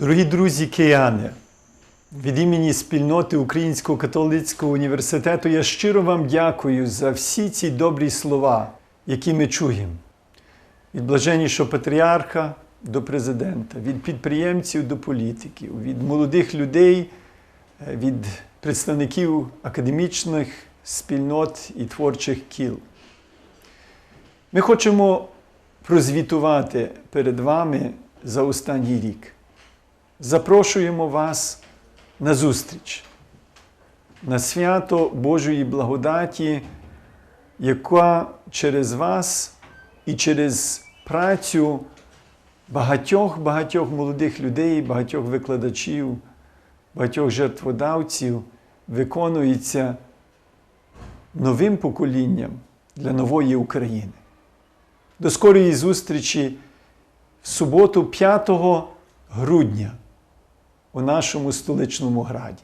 Дорогі друзі кияни, від імені спільноти Українського католицького університету я щиро вам дякую за всі ці добрі слова, які ми чуємо. Від блаженнішого патріарха до президента, від підприємців до політиків, від молодих людей, від представників академічних спільнот і творчих кіл. Ми хочемо прозвітувати перед вами за останній рік. Запрошуємо вас на зустріч, на свято Божої благодаті, яка через вас і через працю багатьох-багатьох молодих людей, багатьох викладачів, багатьох жертводавців виконується новим поколінням для нової України. До скорої зустрічі в суботу, 5 грудня у нашому столичному граді.